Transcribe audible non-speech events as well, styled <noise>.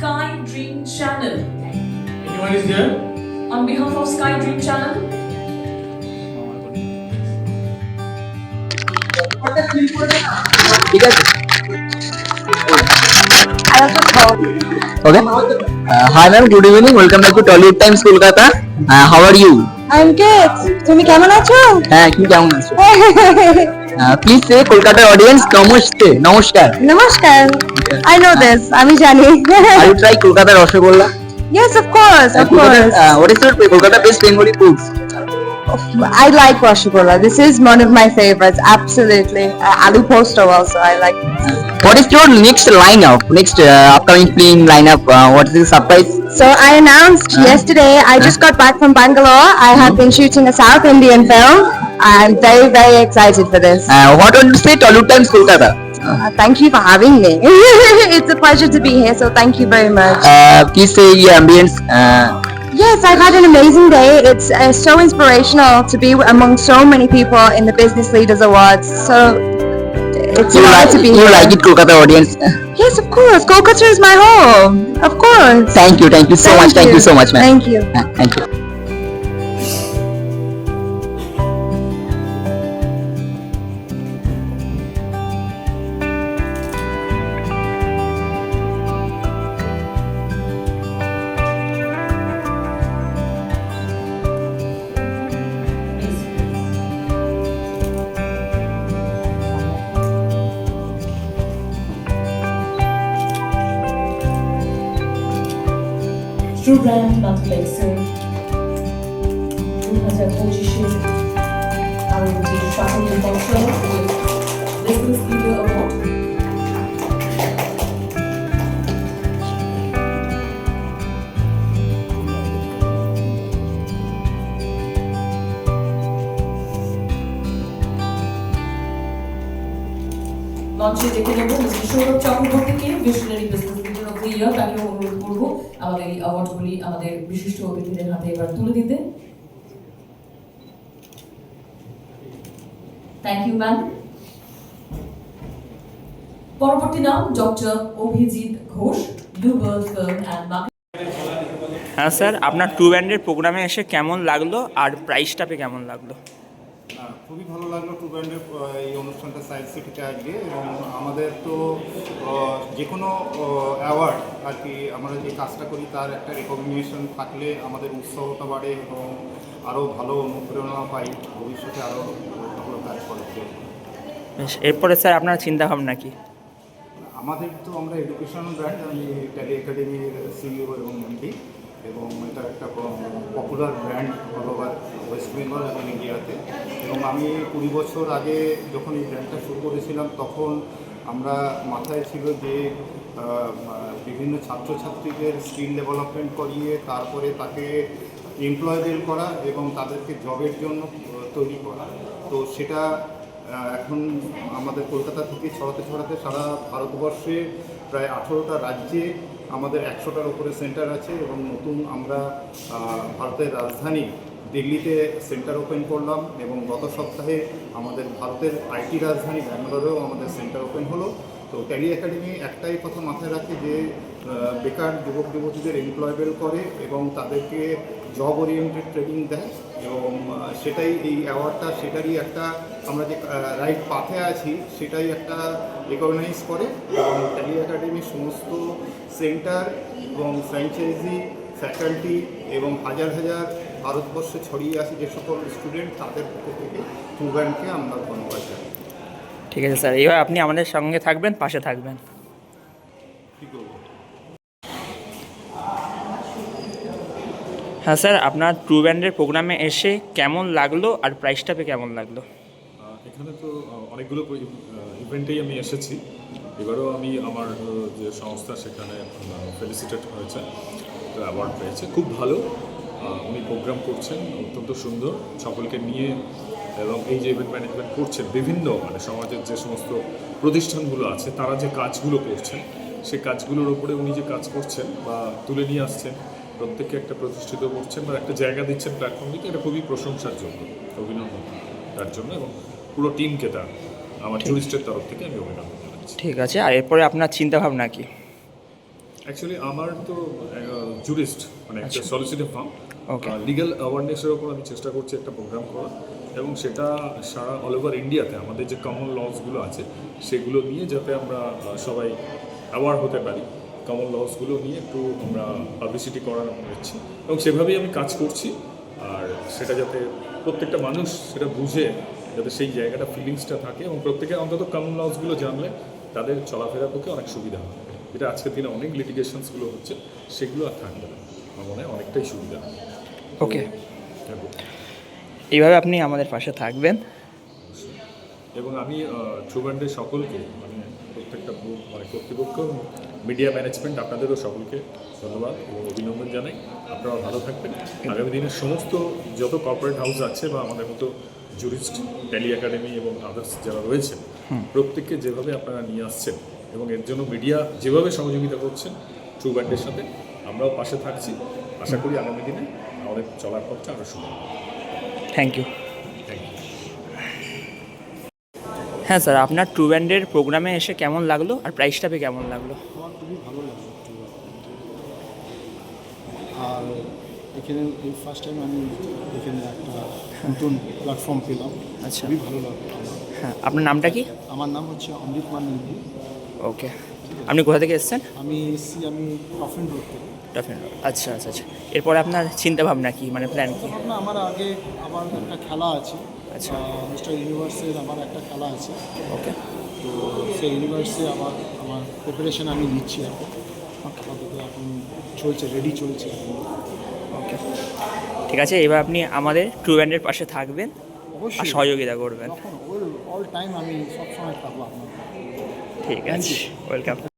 Sky Dream Channel. Anyone is there? On behalf of Sky Dream Channel, ঠিক আছে Okay. Uh, hi ma'am, good evening. Welcome back to Tollywood Times Kolkata. Uh, how are you? I'm good. তুমি কেমন আছো হ্যাঁ তুমি কেমন আছো please সে কলকাতার অডিয়েন্স নমস্তে নমস্কার নমস্কার I know this. আমি জানি আর ইউ ট্রাই কলকাতার rasgulla Yes, of course, of course. What is your Kolkata best Bengali foods I like Rasgulla. This is one of my favorites. Absolutely. Uh, Alu posto also. I like. What is your next line up next upcoming film line up what is surprise So I announced yesterday. I just got back from Bangalore. I have been shooting a South Indian film. I am very, very excited for this. Uh, what you say Tolu Times Kolkata? Uh, thank you for having me. <laughs> it's a pleasure to be here, so thank you very much. Uh, please say your ambience. Uh, Yes, I've had an amazing day. It's uh, so inspirational to be among so many people in the Business Leaders Awards. So it's you like, to be you here. like it, Kolkata audience. Yes, of course. Kolkata is my home. Of course. Thank you, thank you so thank much. You. Thank you so much, man. Thank you. Uh, thank you. True brand মাল্টিপ্লেক্সের দু হাজার পঁচিশের আরও যে সাফল্য বছর business leader মঞ্চে ডেকে নেব। মিস্টার সৌরভ চক্রবর্তীকে visionary business leader of the year তাকে অনুরোধ করব আমাদের এই অ্যাওয়ার্ডগুলি আমাদের বিশিষ্ট অতিথিদের হাতে এবার তুলে দিতে। থ্যাংক ইউ ম্যাম পরবর্তী নাম doctor Abhijit Ghosh blue bird film and হ্যাঁ স্যার, আপনার টু ব্যান্ডের প্রোগ্রামে এসে কেমন লাগল? আর প্রাইসটা পেয়ে কেমন লাগল? খুবই ভালো লাগল টু ব্র্যান্ডের এই অনুষ্ঠানটা সায়েন্স সিটিতে আজকে এবং আমাদের তো যে কোনো অ্যাওয়ার্ড আর কি আমরা যে কাজটা করি তার একটা রেকগনিশন থাকলে আমাদের উৎসাহটা বাড়ে এবং আরও ভালো অনুপ্রেরণা পাই ভবিষ্যতে আরও ভালো কাজ করার জন্য। এরপরে স্যার আপনার চিন্তা ভাবনা কি? আমাদের তো আমরা এডুকেশনাল ব্র্যান্ড আমি ট্যালি একাডেমির সিইও এবং এমডি এবং এটা একটা popular brand all over West Bengal এবং ইন্ডিয়াতে এবং আমি কুড়ি বছর আগে যখন এই ব্র্যান্ডটা শুরু করেছিলাম, তখন আমরা মাথায় ছিল যে বিভিন্ন ছাত্রছাত্রীদের স্কিল ডেভেলপমেন্ট করিয়ে তারপরে তাকে এমপ্লয়েবল করা এবং তাদেরকে জবের জন্য তৈরি করা। তো সেটা এখন আমাদের কলকাতা থেকে ছড়াতে ছড়াতে সারা ভারতবর্ষে প্রায় আঠেরোটা রাজ্যে আমাদের একশোটার উপরে সেন্টার আছে এবং নতুন আমরা ভারতের রাজধানী দিল্লিতে সেন্টার ওপেন করলাম এবং গত সপ্তাহে আমাদের ভারতের আইটি রাজধানী ব্যাঙ্গালোরেও আমাদের সেন্টার ওপেন হলো। তো ট্যালি একাডেমি একটাই কথা মাথায় রাখে যে বেকার যুবক যুবতীদের এমপ্লয়েবল করে এবং তাদেরকে জব ওরিয়েন্টেড ট্রেনিং দেয়। এবং সেটাই এই অ্যাওয়ার্ডটা সেটারই একটা আমরা যে রাইট পাথে আছি, সেটাই একটা রেকগনাইজ করে এবং ট্যালি একাডেমির সমস্ত সেন্টার এবং ফ্র্যাঞ্চাইজি ফ্যাকাল্টি এবং হাজার হাজার ভারতবর্ষে ছড়িয়ে আছে যে সকল স্টুডেন্ট তাদের পক্ষ থেকে টুব্যান্ডকে আমরা ধন্যবাদ জানাই। ঠিক আছে স্যার এইভাবে আপনি আমাদের সঙ্গে থাকবেন, পাশে থাকবেন। হ্যাঁ স্যার, আপনার ট্রু ব্যান্ডের প্রোগ্রামে এসে কেমন লাগল আর প্রাইসটা পেয়ে কেমন লাগল? এখানে তো অনেকগুলো ইভেন্টেই আমি এসেছি। এবারও আমি আমার যে সংস্থা সেখানে ফেলিসিটেট হয়েছে তো অ্যাওয়ার্ড পেয়েছে। খুব ভালো। উনি প্রোগ্রাম করছেন, অত্যন্ত সুন্দর। সকলকে নিয়ে এবং এই যে ইভেন্ট ম্যানেজমেন্ট করছেন, বিভিন্ন মানে সমাজের যে সমস্ত প্রতিষ্ঠানগুলো আছে, তারা যে কাজগুলো করছেন সেই কাজগুলোর উপরে উনি যে কাজ করছেন বা তুলে নিয়ে আসছেন প্রত্যেককে একটা প্রতিষ্ঠিত করছেন বা একটা জায়গা দিচ্ছেন প্ল্যাটফর্ম দিতে এটা খুবই প্রশংসার জন্য অভিনন্দন তার জন্য এবং পুরো টিমকে তার আমার টুরিস্টের তরফ থেকে আমি অভিনন্দন জানাচ্ছি। ঠিক আছে আর এরপরে আপনার চিন্তাভাবনা কি? অ্যাকচুয়ালি আমার তো জুরিস্ট মানে একটা সলিসিটার ফার্ম. লিগাল অ্যাওয়ারনেসের ওপর আমি চেষ্টা করছি একটা প্রোগ্রাম করার এবং সেটা সারা অল ওভার ইন্ডিয়াতে আমাদের যে কমন লসগুলো আছে সেগুলো নিয়ে যাতে আমরা সবাই অ্যাওয়ার হতে পারি। কমন লসগুলো নিয়ে একটু আমরা পাবলিসিটি করার হচ্ছে এবং সেভাবেই আমি কাজ করছি। আর সেটা যাতে প্রত্যেকটা মানুষ সেটা বুঝে যাতে সেই জায়গাটা ফিলিংসটা থাকে এবং প্রত্যেকে অন্তত কমন লসগুলো জানলে তাদের চলাফেরার পক্ষে অনেক সুবিধা হবে। যেটা আজকের দিনে অনেক লিটিগেশনসগুলো হচ্ছে সেগুলো আর থাকবে না। আমার মনে হয় অনেকটাই সুবিধা হবে। ওকে। এইভাবে আপনি আমাদের পাশে থাকবেন। এবং আমি ট্রুব্যান্ডের সকলকে মানে প্রত্যেকটা গ্রুপ মানে কর্তৃপক্ষ এবং মিডিয়া ম্যানেজমেন্ট আপনাদেরও সকলকে ধন্যবাদ এবং অভিনন্দন জানাই। আপনারা ভালো থাকবেন। আগামী দিনের সমস্ত যত কর্পোরেট হাউস আছে বা আমাদের মতো জুরিস্ট ট্যালি একাডেমি এবং আদার্স যারা রয়েছে প্রত্যেককে যেভাবে আপনারা নিয়ে আসছেন এবং এর জন্য মিডিয়া যেভাবে সহযোগিতা করছেন ট্রু ব্যান্ডের সাথে আমরাও পাশে থাকছি। আশা করি আগামী দিনে আমাদের চলার পথটা আরও সুন্দর থ্যাংক ইউ থ্যাংক ইউ হ্যাঁ স্যার আপনার ট্রু ব্যান্ডের প্রোগ্রামে এসে কেমন লাগল আর প্রাইসটা পেয়ে কেমন লাগল? আমার খুবই ভালো লাগল আর এখানে এই ফার্স্ট টাইম আমি এখানে একটা নতুন প্ল্যাটফর্ম পেলাম। আচ্ছা। খুবই ভালো লাগল হ্যাঁ আপনার নামটা কি? আমার নাম হচ্ছে অমৃত মান্ডি ওকে। আপনি কোথা থেকে এসেছেন? আমি এসছি আমি কফিন রোড থেকে। টাফেন আচ্ছা আচ্ছা আচ্ছা। এরপরে আপনার চিন্তা ভাবনা কি মানে প্ল্যান কি? আমার আগে আমার একটা খেলা আছে। আচ্ছা। মিস্টার ইউনিভার্সের আমার একটা খেলা আছে। ওকে তো সেই ইউনিভার্সে আমার আমার প্রিপারেশন আমি নিচ্ছি এখন। আপাতত এখন চলছে রেডি চলছে। ওকে ঠিক আছে এবার আপনি আমাদের ট্রু ব্যান্ডের পাশে থাকবেন আর সহযোগিতা করবেন। অল টাইম আমি সবসময় থাকব আপনার। ঠিক আছে ওয়েলকাম